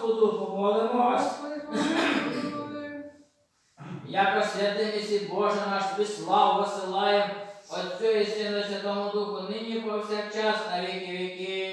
Господу помолимось, яко святим і наш вислав, славу Отцю і Сину Святому Духу, нині повсякчас на віки віків.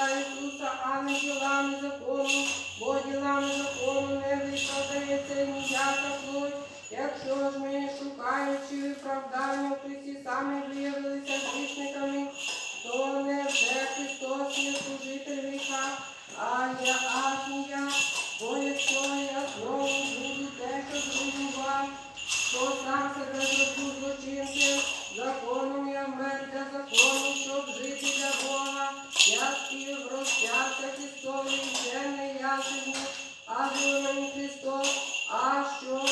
Христа Ісуса, а не ділами закону, бо ділами закону не виправдається ніяка плоть. Якщо ж ми, шукаючи виправдання в Христі, самі виявилися грішниками, то не вже Христос є служитель гріха, а я аж не я, бо якщо я знову буду те, що зруйнував, то сам себе зроблю злочинцем, законом я для закону, щоб жити для Бога. Я спів розп'явся Христовий, вже не я живу, а живе мені Христос, а що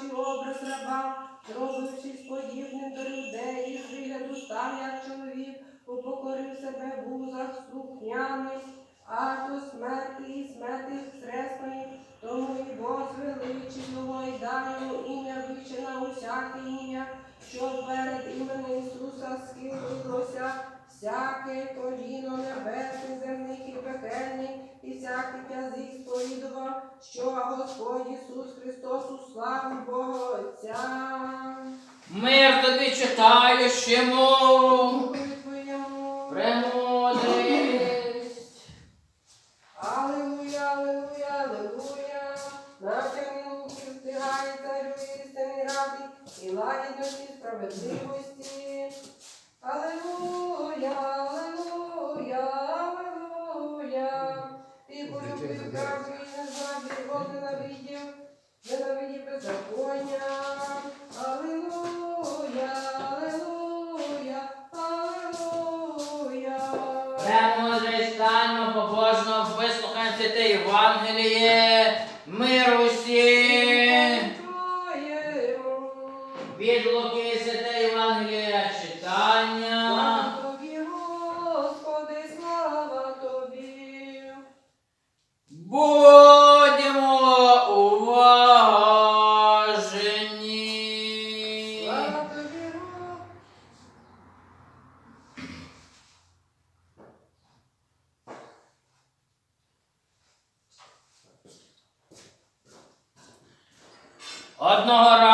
прийнявши образ раба, зробившись подібним до людей, і з вигляду став як чоловік, упокорив себе в узах слухняний, аж до смерти і смерти хресної, тому і Бог звеличив його і дав ім'я вище на усяке ім'я, щоб перед іменем Ісуса схилилося всяке коліно небесне, земних і пекельних, і всякий язик сповідував, що Господь Ісус Христос у славі Бога Отця. Мир тобі. Духові Твоєму. Премудрість. Аллилуйя, аллилуйя, аллилуйя. Натягни луки встигає царю істини ради і лагідності справедливості. Аллилуйя, аллилуйя. Ти і не його ненавидів, ненавидів беззаконня. Аллилуйя, аллилуйя, аллилуйя. Премудрість станьмо побожно, вислухаємо святе Євангеліє. Мир Одного разу.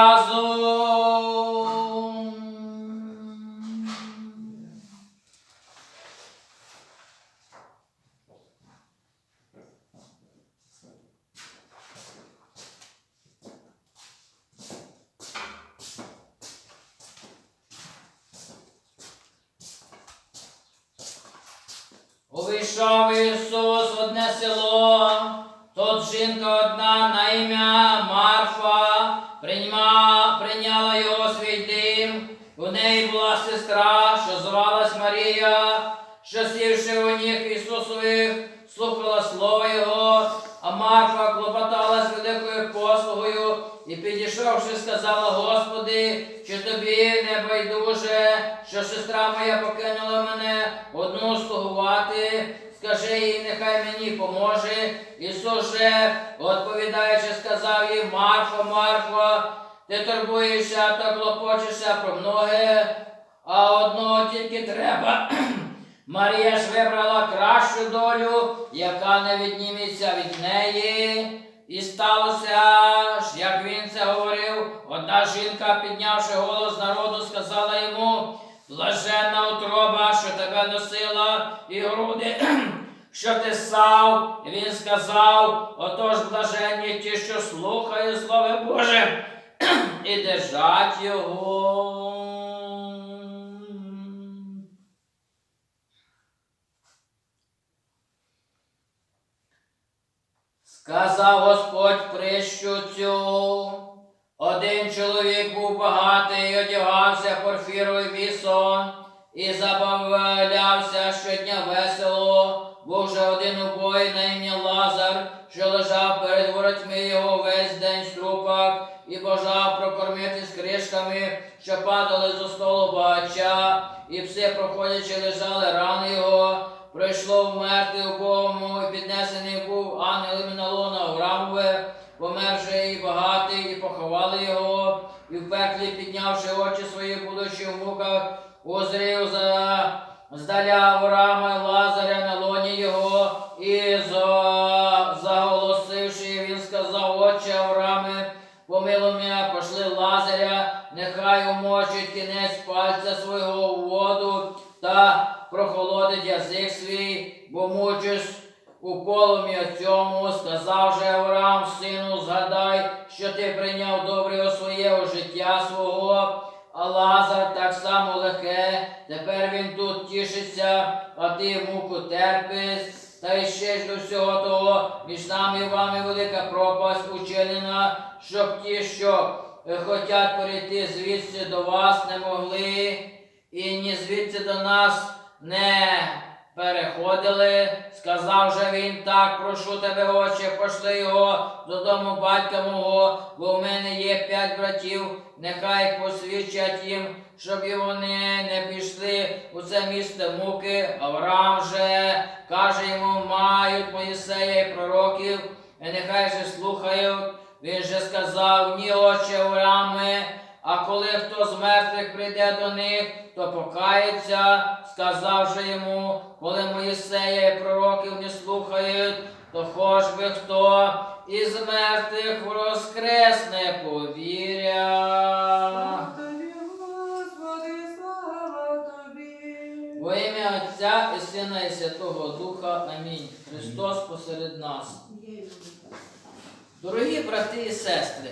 Увійшов Ісус в одне село, тут жінка одна на ім'я Марфа прийма, прийняла його свій дім. У неї була сестра, що звалась Марія, що сівши у ніг Ісусових, слухала слово Його, а Марфа клопоталась великою послугою і підійшовши, сказала, Господи, чи тобі не байдуже, що сестра моя покинула мене одну слугувати, скажи їй, нехай мені поможе. Ісус же, відповідаючи, сказав їй, Марфо, Марфо, ти турбуєшся та клопочешся про многе, а одного тільки треба. Марія ж вибрала кращу долю, яка не відніметься від неї. І сталося як він це говорив, одна жінка, піднявши голос народу, сказала йому, блаженна утроба, що тебе носила, і груди, що ти сав. І він сказав, отож блаженні ті, що слухають Слово Боже, і держать його. Сказав Господь прищу цю. Один чоловік був багатий, одягався порфірою вісом, і забавлявся щодня весело. Був же один убой на ім'я Лазар, що лежав перед воротьми його весь день в трупах, і бажав прокормити з кришками, що падали зо столу багача, і пси, проходячи, лежали рани його. Прийшло вмерти у убогому, і піднесений був ангелами на лоно Аврамове, помер же і багатий, і поховали його, і в пеклі, піднявши очі свої, будучи в муках, озрів за здаля Врама, Лазаря ще до всього того, між нами і вами велика пропасть учинена, щоб ті, що е, хотять перейти звідси до вас, не могли, і ні звідси до нас не переходили. Сказав же він так, прошу тебе, отче, пошли його додому батька мого, бо в мене є п'ять братів, нехай посвідчать їм, щоб вони не пішли у це місце муки. Авраам же каже йому, мають Моїсея і пророків, і нехай же слухають. Він же сказав, ні, отче Аврааме, а коли хто з мертвих прийде до них, то покається, сказавши йому, коли Моїсея і пророків не слухають, то хоч би хто із мертвих воскресне повіря. Во ім'я Отця і Сина і Святого Духа. Амінь. Христос посеред нас. Дорогі брати і сестри,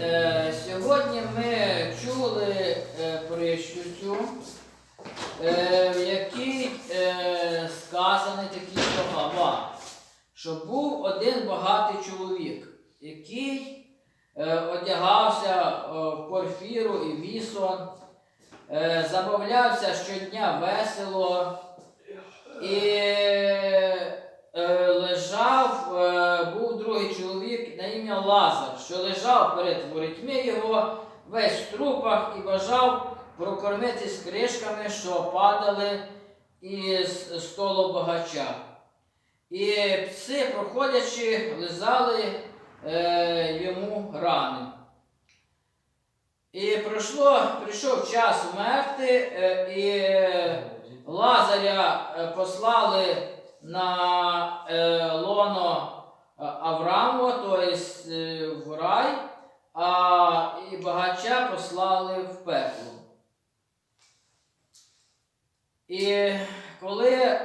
е, сьогодні ми чули е, притчу е, в якій е, сказані такі слова, що був один багатий чоловік, який одягався в порфіру і вісон, забавлявся щодня весело і е, лежав, е, був другий чоловік на ім'я Лазар, що лежав перед ворітьми його, весь в трупах і бажав прокормитись кришками, що падали із столу багача. І пси, проходячи, лизали е, йому рани. І пройшло, прийшов час вмерти, е, і Лазаря е, послали на е, лоно Авраамова, тобто в рай, а і багача послали в пекло. І коли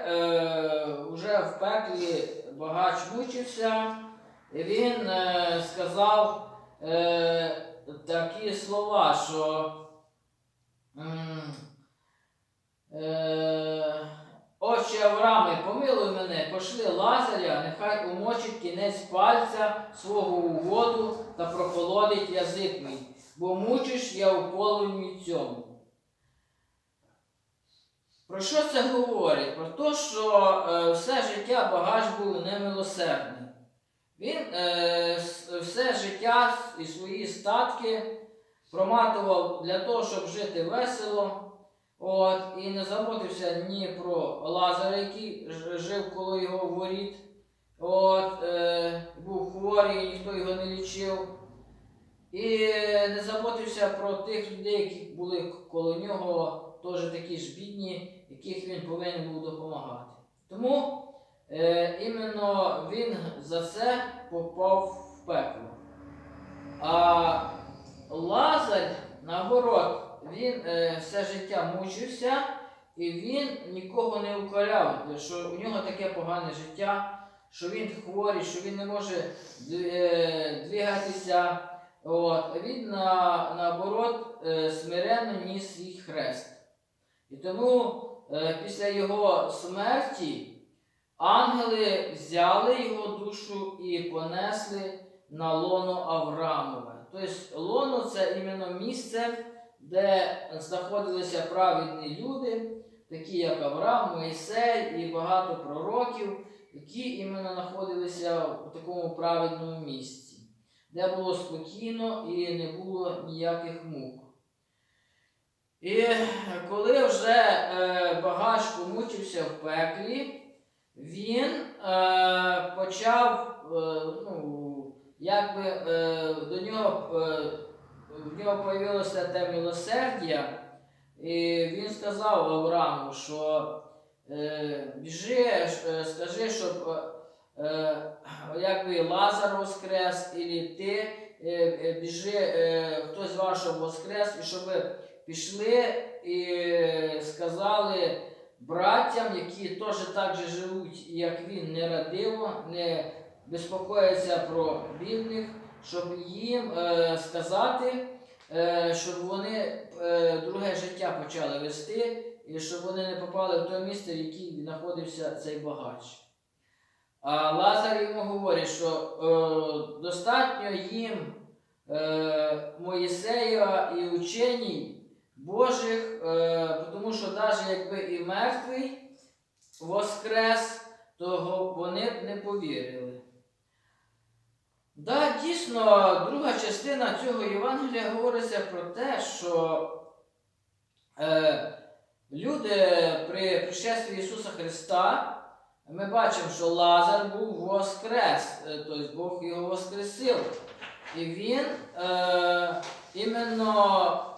вже в пеклі багач мучився, він сказав такі слова, що е, Отче Аврааме, помилуй мене, пошли Лазаря, нехай умочить кінець пальця свого у воду та прохолодить язик мій, бо мучиш я у полум'ї цьому. Про що це говорить? Про те, що е, все життя багаж був немилосердний. Він е, все життя і свої статки проматував для того, щоб жити весело. От, і не заботився ні про Лазаря, який жив коло його воріт. От, е, був хворий, ніхто його не лічив. І не заботився про тих людей, які були коло нього, теж такі ж бідні, яких він повинен був допомагати. Тому е, іменно він за це попав в пекло. А Лазар, наоборот, він е, все життя мучився і він нікого не укоряв, що у нього таке погане життя, що він хворий, що він не може е, двигатися. От, він на, наоборот е, смиренно ніс свій хрест. І тому після його смерті ангели взяли його душу і понесли на лоно Авраамове. Тобто лоно це іменно місце, де знаходилися праведні люди, такі як Авраам, Моїсей і багато пророків, які іменно знаходилися в такому праведному місці, де було спокійно і не було ніяких мук. І коли вже е, багаж помучився в пеклі, він е, почав, е, ну, якби е, до нього, е, в нього появилося те милосердя, і він сказав Аврааму, що е, біжи, е, скажи, щоб е, е, якби Лазар воскрес, і ти е, е, біжи, е, хтось щоб воскрес, і щоб пішли і сказали братям, які теж так же живуть, як він, нерадиво, не безпокояться про бідних, щоб їм е, сказати, е, щоб вони е, друге життя почали вести, і щоб вони не попали в те місце, в якій знаходився цей багач. А Лазар йому говорить, що е, достатньо їм е, Моїсея і ученій Божих, е, тому що навіть якби і мертвий воскрес, то вони б не повірили. Да, дійсно, друга частина цього Євангелія говориться про те, що е, люди при пришестві Ісуса Христа, ми бачимо, що Лазар був воскрес, е, тобто Бог його воскресив. І він е, іменно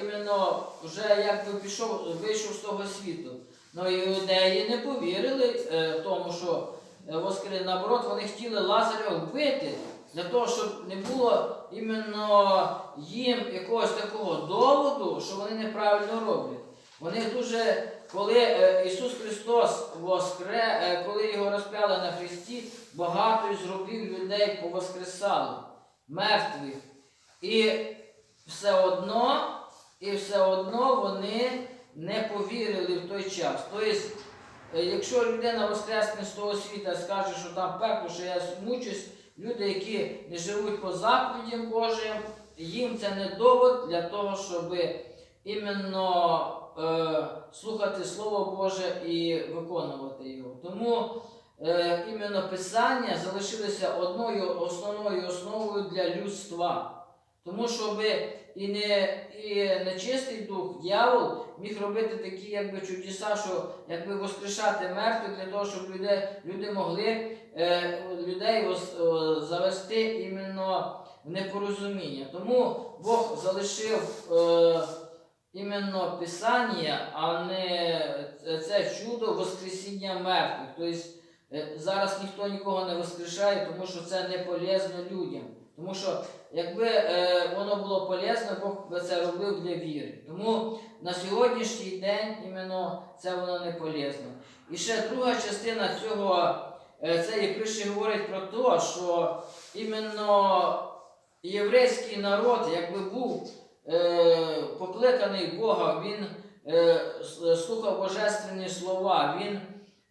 іменно вже якби пішов, вийшов з того світу. Ну іудеї не повірили е, тому, що е, воскрес. Наоборот, вони хотіли Лазаря вбити для того, щоб не було іменно їм якогось такого доводу, що вони неправильно роблять. Вони дуже, коли е, Ісус Христос воскре, е, коли його розп'яли на хресті, багато із людей повоскресали, мертвих. І все одно, і все одно вони не повірили в той час. Тобто, якщо людина воскресне з того світа скаже, що там пекло, що я мучусь, люди, які не живуть по заповідям Божим, їм це не довод для того, щоб іменно е, слухати Слово Боже і виконувати його. Тому е, іменно Писання залишилося одною основною основою для людства. Тому щоб і не і нечистий дух, дьявол міг робити такі якби чудеса, що якби воскрешати мертвих для того, щоб люди, люди могли е, людей о, завести іменно в непорозуміння. Тому Бог залишив е, іменно Писання, а не це чудо Воскресіння мертвих. Тобто Е, Зараз ніхто нікого не воскрешає, тому що це не полезно людям. Тому що якби е, воно було полезно, Бог би це робив для віри. Тому на сьогоднішній день іменно це воно не полезно. І ще друга частина цього е, цієї притчі говорить про те, що іменно єврейський народ, якби був е, покликаний Бога, він е, слухав божественні слова, він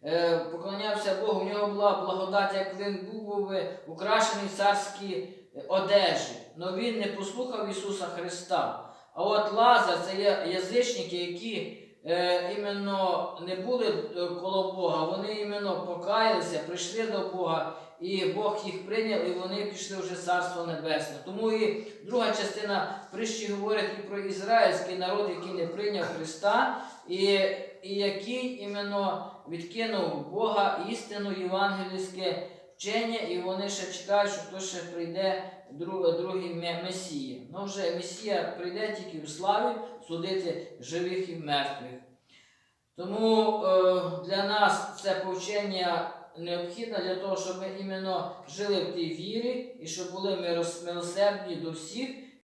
е, поклонявся Богу, в нього була благодать, як він був украшений в царській одежі. але він не послухав Ісуса Христа. А от Лазар це є язичники, які е, іменно не були коло Бога, вони іменно покаялися, прийшли до Бога, і Бог їх прийняв, і вони пішли вже в Царство Небесне. Тому і друга частина притчі говорить і про ізраїльський народ, який не прийняв Христа, і, і який іменно відкинув Бога істину євангельське вчення, і вони ще чекають, що хтось ще прийде другий ме- Месія. Ну вже Месія прийде тільки в славі судити живих і мертвих. Тому е, для нас це повчення необхідне для того, щоб ми іменно жили в тій вірі і щоб були ми милосердні до всіх